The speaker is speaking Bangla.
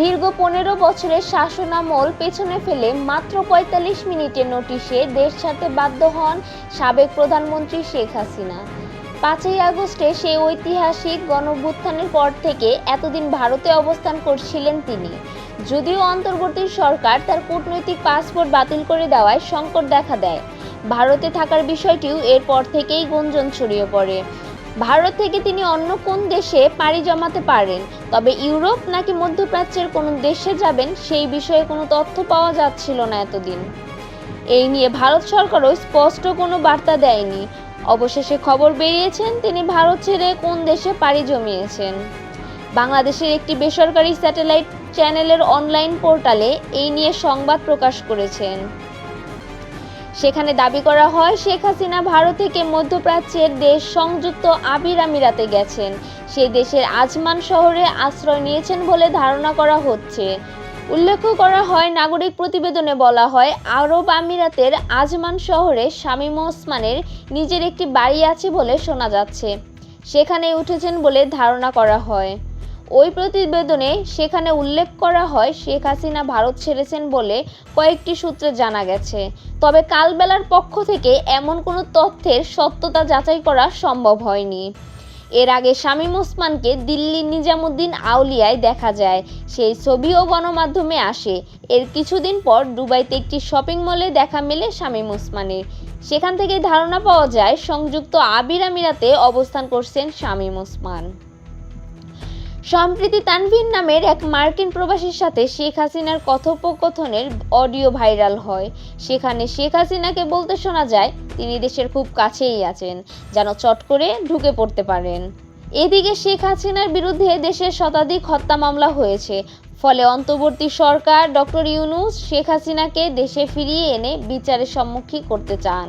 দীর্ঘ পনেরো বছরের শাসনামল পেছনে ফেলে মাত্র পঁয়তাল্লিশ মিনিটের নোটিশে দেশ ছাড়তে বাধ্য হন সাবেক প্রধানমন্ত্রী শেখ হাসিনা। পাঁচই আগস্টে সেই ঐতিহাসিক গণভ্যুত্থানের পর থেকে এতদিন ভারতে অবস্থান করছিলেন তিনি। যদিও অন্তর্বর্তী সরকার তার কূটনৈতিক পাসপোর্ট বাতিল করে দেওয়ায় সংকট দেখা দেয়। ভারতে থাকার বিষয়টিও এরপর থেকেই গুঞ্জন ছড়িয়ে পড়ে। ভারত থেকে তিনি অন্য কোন দেশে পাড়ি জমাতে পারেন? তবে ইউরোপ নাকি মধ্যপ্রাচ্যের কোনো দেশে যাবেন সেই বিষয়ে কোনো তথ্য পাওয়া যাচ্ছিল না এতদিন। এই নিয়ে ভারত সরকারও স্পষ্ট কোনো বার্তা দেয়নি। অবশেষে খবর বেরিয়েছেন তিনি ভারত ছেড়ে কোন দেশে পাড়ি জমিয়েছেন। বাংলাদেশের একটি বেসরকারি স্যাটেলাইট চ্যানেলের অনলাইন পোর্টালে এই নিয়ে সংবাদ প্রকাশ করেছেন। সেখানে দাবি করা হয় শেখ হাসিনা ভারত থেকে মধ্যপ্রাচ্যের দেশ সংযুক্ত আবির আমিরাতে গেছেন। সেই দেশের আজমান শহরে আশ্রয় নিয়েছেন বলে ধারণা করা হচ্ছে। উল্লেখ করা হয়, নাগরিক প্রতিবেদনে বলা হয়, আরব আমিরাতের আজমান শহরে শামীম ওসমানের নিজের একটি বাড়ি আছে বলে শোনা যাচ্ছে। সেখানে উঠেছেন বলে ধারণা করা হয়। ওই প্রতিবেদনে সেখানে উল্লেখ করা হয় শেখ হাসিনা ভারত ছেড়েছেন বলে কয়েকটি সূত্রে জানা গেছে। তবে কালবেলার পক্ষ থেকে এমন কোনো তথ্যের সত্যতা যাচাই করা সম্ভব হয়নি। এর আগে শামীম ওসমানকে দিল্লির নিজামুদ্দিন আউলিয়ায় দেখা যায়। সেই ছবিও গণমাধ্যমে আসে। এর কিছুদিন পর দুবাইতে একটি শপিং মলে দেখা মেলে শামীম ওসমানের। সেখান থেকে ধারণা পাওয়া যায়, সংযুক্ত আবির আমিরাতে অবস্থান করছেন শামীম ওসমান। সম্প্রীতি তানভীর নামের এক মার্কিন প্রবাসীর সাথে শেখ হাসিনার কথোপকথনের অডিও ভাইরাল হয়। সেখানে শেখ হাসিনাকে বলতে শোনা যায়, তিনি দেশের খুব কাছেই আছেন, যেন চট করে ঢুকে পড়তে পারেন। এদিকে শেখ হাসিনার বিরুদ্ধে দেশের শতাধিক হত্যা মামলা হয়েছে। ফলে অন্তর্বর্তী সরকার ডক্টর ইউনুস শেখ হাসিনাকে দেশে ফিরিয়ে এনে বিচারের সম্মুখীন করতে চান।